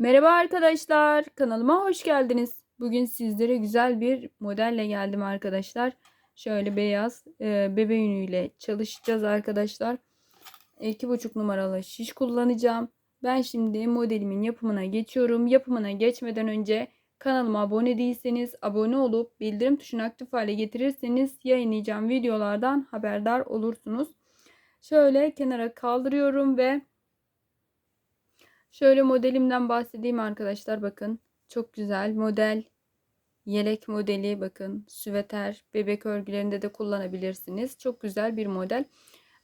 Merhaba arkadaşlar, kanalıma hoş geldiniz. Bugün sizlere güzel bir modelle geldim arkadaşlar. Şöyle beyaz e, bebe yünüyle çalışacağız arkadaşlar. 2,5 numaralı şiş kullanacağım. Ben şimdi modelimin yapımına geçiyorum. Yapımına geçmeden önce kanalıma abone değilseniz abone olup bildirim tuşunu aktif hale getirirseniz yayınlayacağım videolardan haberdar olursunuz. Şöyle kenara kaldırıyorum ve Şöyle modelimden bahsedeyim arkadaşlar bakın. Çok güzel model. Yelek modeli bakın. Süveter, bebek örgülerinde de kullanabilirsiniz. Çok güzel bir model.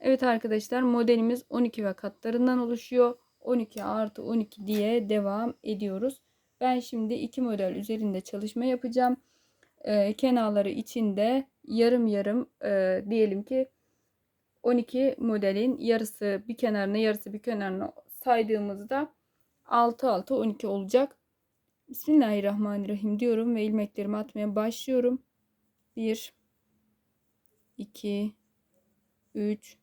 Evet arkadaşlar modelimiz 12 ve katlarından oluşuyor. 12 artı 12 diye devam ediyoruz. Ben şimdi iki model üzerinde çalışma yapacağım. Ee, kenarları içinde yarım yarım e, diyelim ki 12 modelin yarısı bir kenarına yarısı bir kenarına saydığımızda 6 6 12 olacak. Bismillahirrahmanirrahim diyorum ve ilmeklerimi atmaya başlıyorum. 1 2 3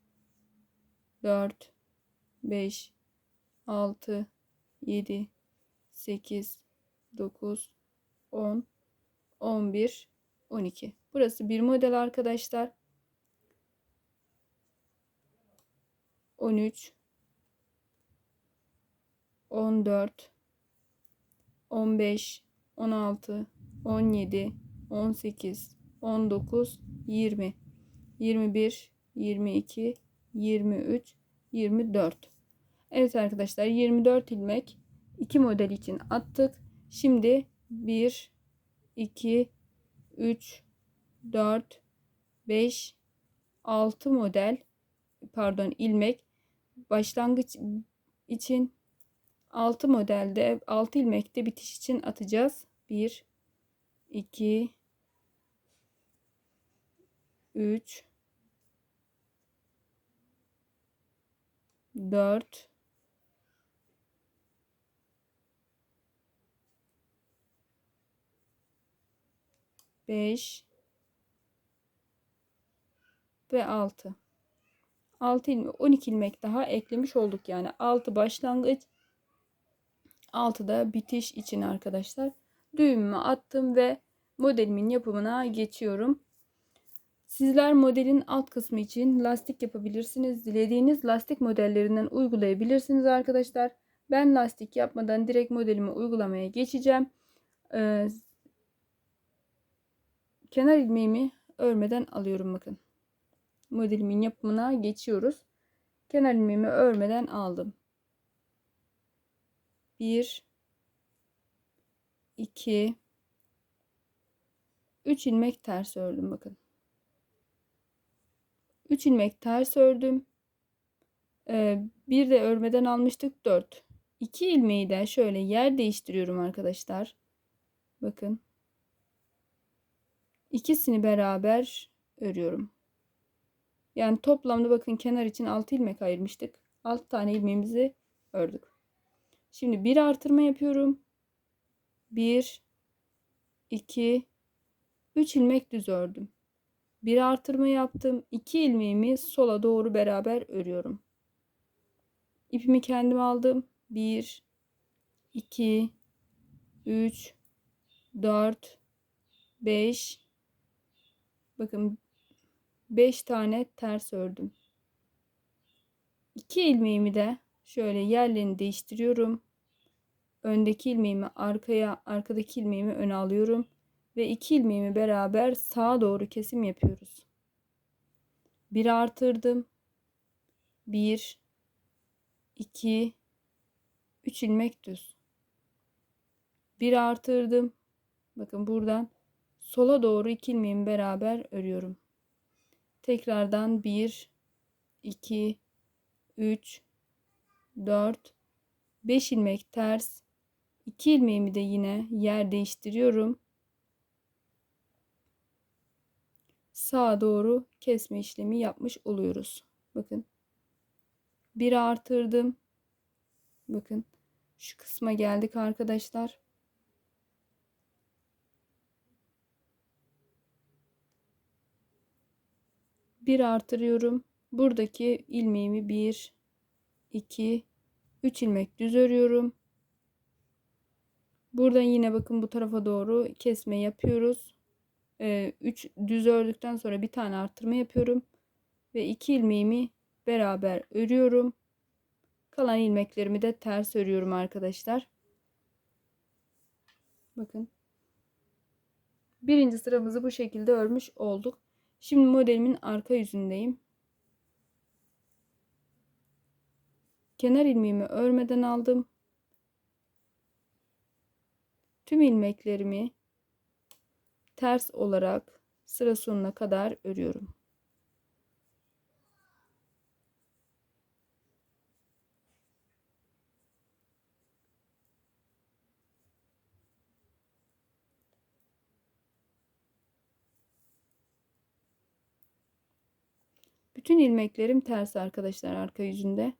4 5 6 7 8 9 10 11 12 Burası bir model arkadaşlar. 13 14 15 16 17 18 19 20 21 22 23 24 Evet arkadaşlar 24 ilmek iki model için attık. Şimdi 1 2 3 4 5 6 model pardon ilmek başlangıç için 6 modelde 6 ilmekte bitiş için atacağız. 1 2 3 4 5 ve 6 6 ilmek 12 ilmek daha eklemiş olduk yani 6 başlangıç 6'da bitiş için arkadaşlar düğümümü attım ve modelimin yapımına geçiyorum. Sizler modelin alt kısmı için lastik yapabilirsiniz. Dilediğiniz lastik modellerinden uygulayabilirsiniz arkadaşlar. Ben lastik yapmadan direkt modelimi uygulamaya geçeceğim. Ee, kenar ilmeğimi örmeden alıyorum bakın. Modelimin yapımına geçiyoruz. Kenar ilmeğimi örmeden aldım. 1 2 3 ilmek ters ördüm bakın. 3 ilmek ters ördüm. Ee, bir de örmeden almıştık 4. 2 ilmeği de şöyle yer değiştiriyorum arkadaşlar. Bakın. İkisini beraber örüyorum. Yani toplamda bakın kenar için 6 ilmek ayırmıştık. 6 tane ilmeğimizi ördük. Şimdi bir artırma yapıyorum. 1 2 3 ilmek düz ördüm. Bir artırma yaptım. 2 ilmeğimi sola doğru beraber örüyorum. İpimi kendim aldım. 1 2 3 4 5 Bakın 5 tane ters ördüm. 2 ilmeğimi de Şöyle yerlerini değiştiriyorum. Öndeki ilmeğimi arkaya, arkadaki ilmeğimi öne alıyorum. Ve iki ilmeğimi beraber sağa doğru kesim yapıyoruz. Bir artırdım. Bir, iki, üç ilmek düz. Bir artırdım. Bakın buradan sola doğru iki ilmeğimi beraber örüyorum. Tekrardan bir, iki, üç, 4 5 ilmek ters 2 ilmeğimi de yine yer değiştiriyorum. Sağa doğru kesme işlemi yapmış oluyoruz. Bakın. Bir artırdım. Bakın. Şu kısma geldik arkadaşlar. Bir artırıyorum. Buradaki ilmeğimi bir 2 3 ilmek düz örüyorum. Buradan yine bakın bu tarafa doğru kesme yapıyoruz. 3 düz ördükten sonra bir tane arttırma yapıyorum. Ve 2 ilmeğimi beraber örüyorum. Kalan ilmeklerimi de ters örüyorum arkadaşlar. Bakın. Birinci sıramızı bu şekilde örmüş olduk. Şimdi modelimin arka yüzündeyim. Kenar ilmeğimi örmeden aldım. Tüm ilmeklerimi ters olarak sıra sonuna kadar örüyorum. Bütün ilmeklerim ters arkadaşlar arka yüzünde.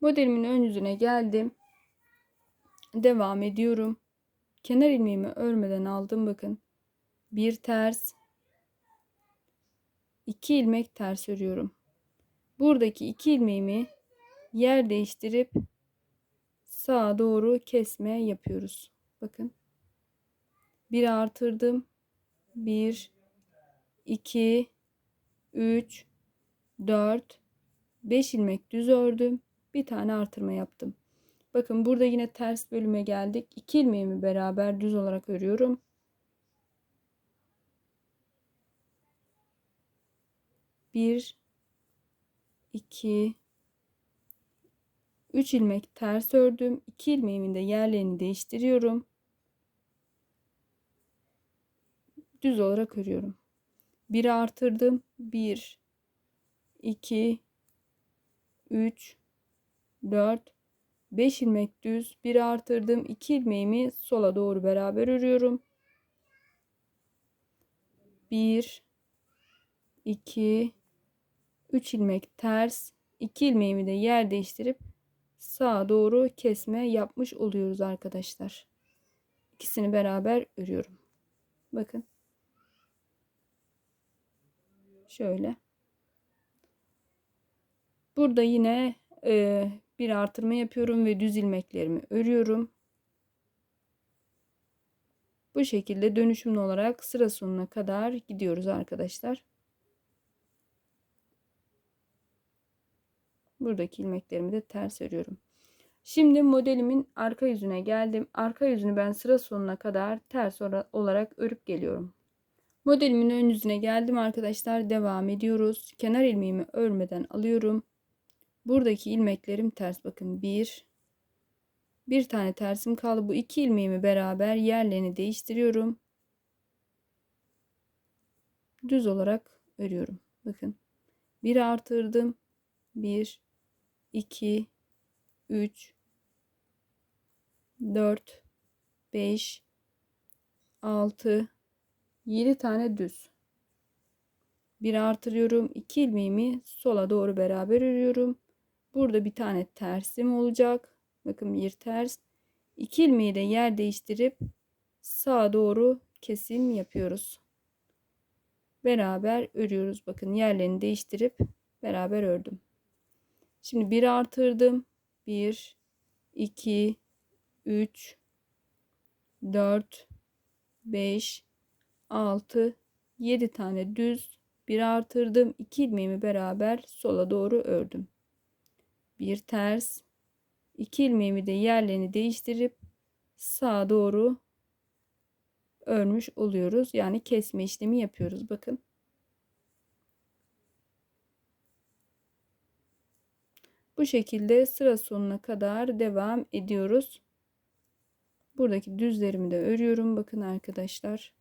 Modelimin ön yüzüne geldim. Devam ediyorum. Kenar ilmeğimi örmeden aldım bakın. Bir ters. iki ilmek ters örüyorum. Buradaki iki ilmeğimi yer değiştirip sağa doğru kesme yapıyoruz. Bakın. Bir artırdım. Bir, iki, üç, dört, beş ilmek düz ördüm bir tane artırma yaptım. Bakın burada yine ters bölüme geldik. İki ilmeğimi beraber düz olarak örüyorum. Bir, iki, üç ilmek ters ördüm. İki ilmeğimin de yerlerini değiştiriyorum. Düz olarak örüyorum. Bir artırdım. Bir, iki, üç, 4 5 ilmek düz bir artırdım 2 ilmeğimi sola doğru beraber örüyorum. 1 2 3 ilmek ters 2 ilmeğimi de yer değiştirip sağa doğru kesme yapmış oluyoruz arkadaşlar. İkisini beraber örüyorum. Bakın. Şöyle. Burada yine bir artırma yapıyorum ve düz ilmeklerimi örüyorum. Bu şekilde dönüşümlü olarak sıra sonuna kadar gidiyoruz arkadaşlar. Buradaki ilmeklerimi de ters örüyorum. Şimdi modelimin arka yüzüne geldim. Arka yüzünü ben sıra sonuna kadar ters olarak örüp geliyorum. Modelimin ön yüzüne geldim arkadaşlar. Devam ediyoruz. Kenar ilmeğimi örmeden alıyorum. Buradaki ilmeklerim ters. Bakın bir, bir tane tersim kaldı. Bu iki ilmeğimi beraber yerlerini değiştiriyorum. Düz olarak örüyorum. Bakın bir artırdım. Bir, iki, üç, dört, beş, altı, yedi tane düz. Bir artırıyorum. iki ilmeğimi sola doğru beraber örüyorum. Burada bir tane tersim olacak. Bakın bir ters. İki ilmeği de yer değiştirip sağa doğru kesim yapıyoruz. Beraber örüyoruz. Bakın yerlerini değiştirip beraber ördüm. Şimdi bir artırdım. 1 2 3 4 5 6 7 tane düz bir artırdım. 2 ilmeğimi beraber sola doğru ördüm bir ters. İki ilmeğimi de yerlerini değiştirip sağa doğru örmüş oluyoruz. Yani kesme işlemi yapıyoruz. Bakın. Bu şekilde sıra sonuna kadar devam ediyoruz. Buradaki düzlerimi de örüyorum. Bakın arkadaşlar.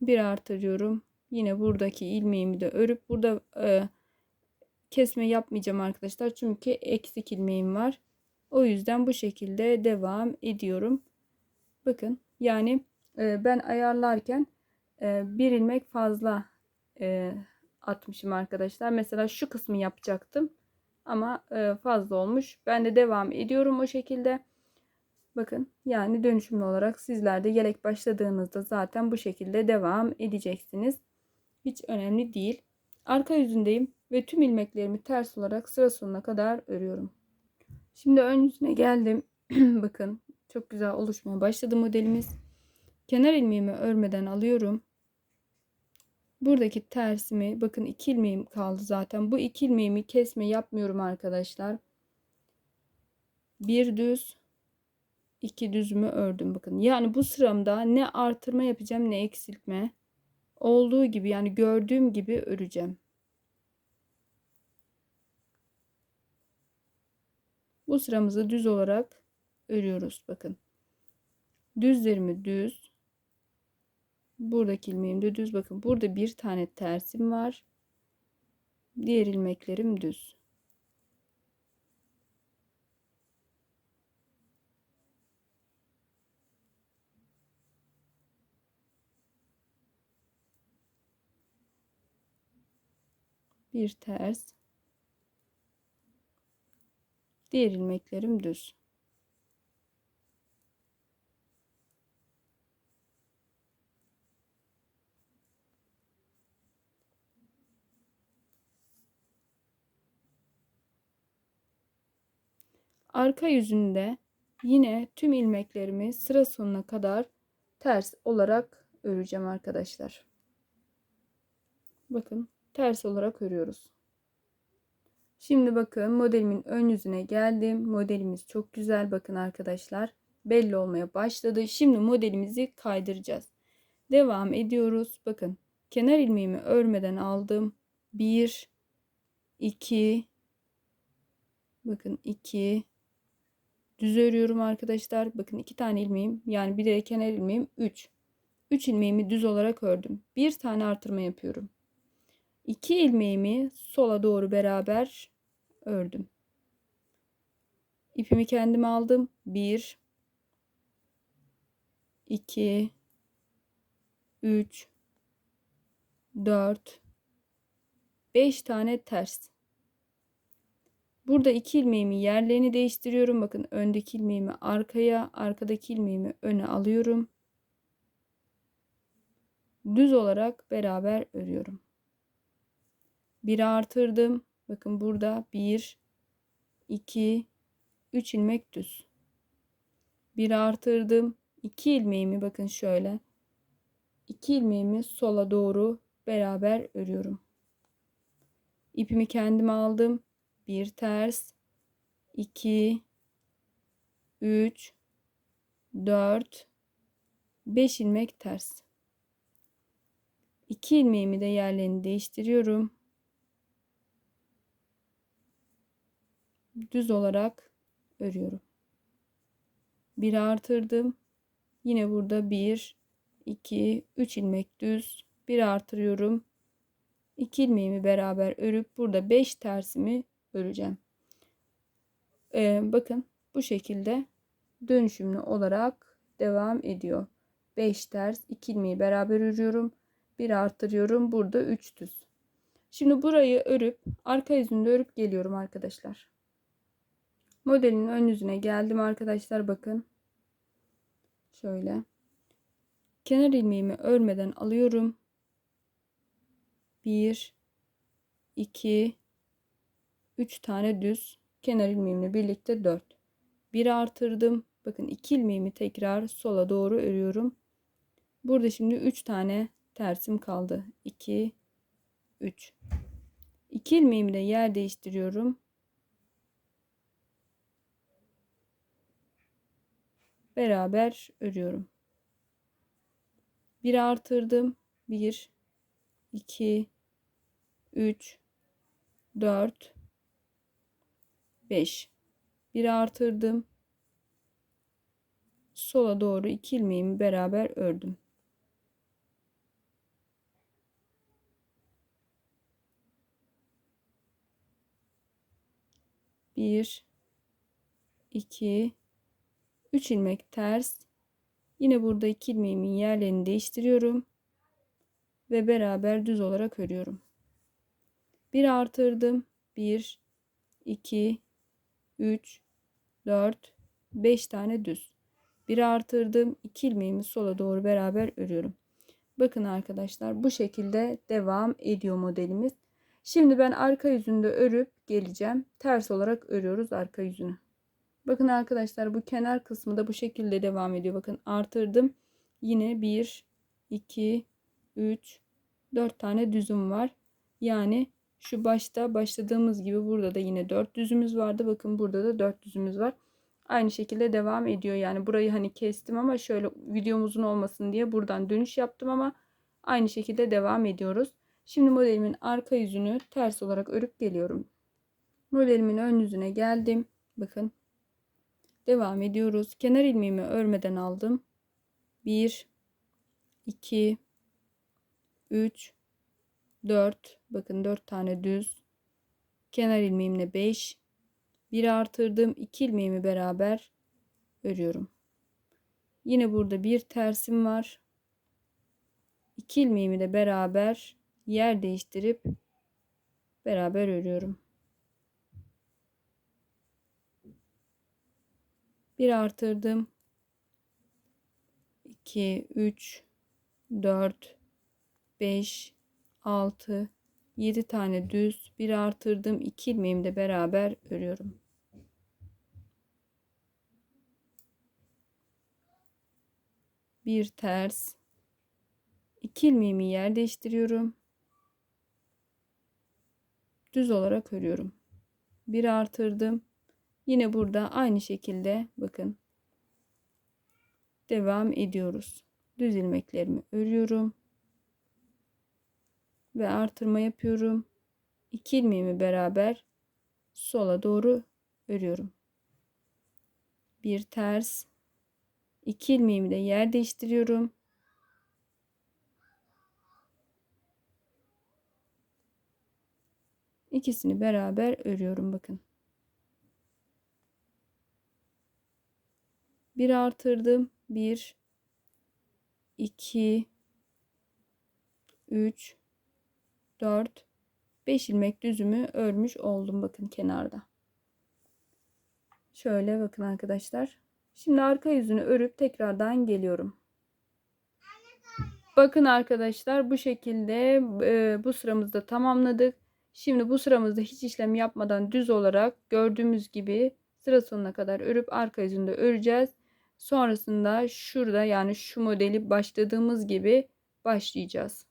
Bir artırıyorum. Yine buradaki ilmeğimi de örüp burada e, kesme yapmayacağım arkadaşlar. Çünkü eksik ilmeğim var. O yüzden bu şekilde devam ediyorum. Bakın yani e, ben ayarlarken e, bir ilmek fazla e, atmışım arkadaşlar. Mesela şu kısmı yapacaktım ama e, fazla olmuş. Ben de devam ediyorum o şekilde. Bakın yani dönüşümlü olarak sizler de yelek başladığınızda zaten bu şekilde devam edeceksiniz. Hiç önemli değil. Arka yüzündeyim ve tüm ilmeklerimi ters olarak sıra sonuna kadar örüyorum. Şimdi ön yüzüne geldim. Bakın çok güzel oluşmaya başladı modelimiz. Kenar ilmeğimi örmeden alıyorum. Buradaki tersimi bakın iki ilmeğim kaldı zaten. Bu iki ilmeğimi kesme yapmıyorum arkadaşlar. Bir düz iki düzümü ördüm bakın. Yani bu sıramda ne artırma yapacağım ne eksiltme. Olduğu gibi yani gördüğüm gibi öreceğim. Bu sıramızı düz olarak örüyoruz. Bakın. Düzlerimi düz. Buradaki ilmeğim de düz. Bakın burada bir tane tersim var. Diğer ilmeklerim düz. Bir ters Diğer ilmeklerim düz. Arka yüzünde yine tüm ilmeklerimi sıra sonuna kadar ters olarak öreceğim arkadaşlar. Bakın ters olarak örüyoruz. Şimdi bakın modelimin ön yüzüne geldim. Modelimiz çok güzel. Bakın arkadaşlar belli olmaya başladı. Şimdi modelimizi kaydıracağız. Devam ediyoruz. Bakın kenar ilmeğimi örmeden aldım. 1 2 Bakın 2 düz örüyorum arkadaşlar. Bakın 2 tane ilmeğim yani bir de kenar ilmeğim 3. 3 ilmeğimi düz olarak ördüm. Bir tane artırma yapıyorum. 2 ilmeğimi sola doğru beraber ördüm. İpimi kendime aldım. 1 2 3 4 5 tane ters. Burada iki ilmeğimi yerlerini değiştiriyorum. Bakın öndeki ilmeğimi arkaya, arkadaki ilmeğimi öne alıyorum. Düz olarak beraber örüyorum. Bir artırdım. Bakın burada 1, 2, 3 ilmek düz. 1 artırdım. 2 ilmeğimi bakın şöyle. 2 ilmeğimi sola doğru beraber örüyorum. İpimi kendime aldım. 1 ters, 2, 3, 4, 5 ilmek ters. 2 ilmeğimi de yerlerini değiştiriyorum. düz olarak örüyorum. 1 artırdım. Yine burada 1, 2, 3 ilmek düz. 1 artırıyorum. 2 ilmeğimi beraber örüp burada 5 tersimi öreceğim. Ee, bakın bu şekilde dönüşümlü olarak devam ediyor. 5 ters 2 ilmeği beraber örüyorum. 1 artırıyorum. Burada 3 düz. Şimdi burayı örüp arka yüzünde örüp geliyorum arkadaşlar. Modelin ön yüzüne geldim arkadaşlar bakın. Şöyle. Kenar ilmeğimi örmeden alıyorum. 1 2 3 tane düz kenar ilmeğimle birlikte 4. 1 artırdım. Bakın 2 ilmeğimi tekrar sola doğru örüyorum. Burada şimdi 3 tane tersim kaldı. 2 3 2 ilmeğimi de yer değiştiriyorum. beraber örüyorum. 1 artırdım. 1 2 3 4 5 1 artırdım. Sola doğru 2 ilmeğimi beraber ördüm. Bir, iki, üç ilmek ters. Yine burada iki ilmeğimin yerlerini değiştiriyorum. Ve beraber düz olarak örüyorum. Bir artırdım. 1 2 3 4 5 tane düz. Bir artırdım. 2 ilmeğimi sola doğru beraber örüyorum. Bakın arkadaşlar bu şekilde devam ediyor modelimiz. Şimdi ben arka yüzünde örüp geleceğim. Ters olarak örüyoruz arka yüzünü bakın arkadaşlar bu kenar kısmı da bu şekilde devam ediyor bakın artırdım yine 1 2 3 4 tane düzüm var yani şu başta başladığımız gibi burada da yine 4 düzümüz vardı. Bakın burada da 4 düzümüz var. Aynı şekilde devam ediyor. Yani burayı hani kestim ama şöyle videomuzun olmasın diye buradan dönüş yaptım ama aynı şekilde devam ediyoruz. Şimdi modelimin arka yüzünü ters olarak örüp geliyorum. Modelimin ön yüzüne geldim. Bakın. Devam ediyoruz. Kenar ilmeğimi örmeden aldım. 1 2 3 4 bakın 4 tane düz. Kenar ilmeğimle 5 bir artırdım. 2 ilmeğimi beraber örüyorum. Yine burada bir tersim var. 2 ilmeğimi de beraber yer değiştirip beraber örüyorum bir artırdım. 2 3 4 5 6 7 tane düz. Bir artırdım. 2 ilmeğimi de beraber örüyorum. Bir ters. 2 ilmeğimi yer değiştiriyorum. Düz olarak örüyorum. Bir artırdım yine burada aynı şekilde bakın devam ediyoruz düz ilmeklerimi örüyorum ve artırma yapıyorum. 2 ilmeğimi beraber sola doğru örüyorum. Bir ters 2 ilmeğimi de yer değiştiriyorum. İkisini beraber örüyorum bakın. Bir artırdım. 1 2 3 4 5 ilmek düzümü örmüş oldum bakın kenarda. Şöyle bakın arkadaşlar. Şimdi arka yüzünü örüp tekrardan geliyorum. Bakın arkadaşlar bu şekilde e, bu sıramızda tamamladık. Şimdi bu sıramızda hiç işlem yapmadan düz olarak gördüğümüz gibi sıra sonuna kadar örüp arka yüzünde öreceğiz. Sonrasında şurada yani şu modeli başladığımız gibi başlayacağız.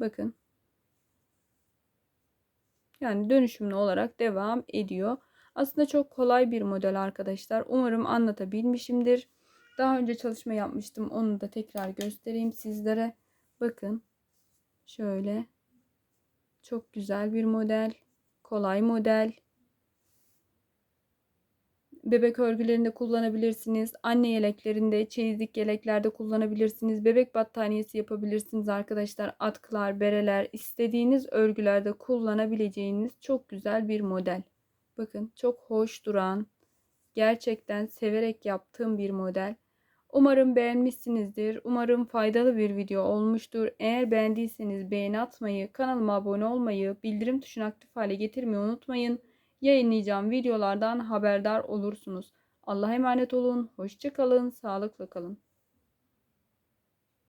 Bakın. Yani dönüşümlü olarak devam ediyor. Aslında çok kolay bir model arkadaşlar. Umarım anlatabilmişimdir. Daha önce çalışma yapmıştım. Onu da tekrar göstereyim sizlere. Bakın. Şöyle. Çok güzel bir model. Kolay model. Bebek örgülerinde kullanabilirsiniz. Anne yeleklerinde, çeyizlik yeleklerde kullanabilirsiniz. Bebek battaniyesi yapabilirsiniz arkadaşlar. Atkılar, bereler, istediğiniz örgülerde kullanabileceğiniz çok güzel bir model. Bakın çok hoş duran, gerçekten severek yaptığım bir model. Umarım beğenmişsinizdir. Umarım faydalı bir video olmuştur. Eğer beğendiyseniz beğeni atmayı, kanalıma abone olmayı, bildirim tuşunu aktif hale getirmeyi unutmayın yayınlayacağım videolardan haberdar olursunuz. Allah'a emanet olun. Hoşçakalın. Sağlıkla kalın.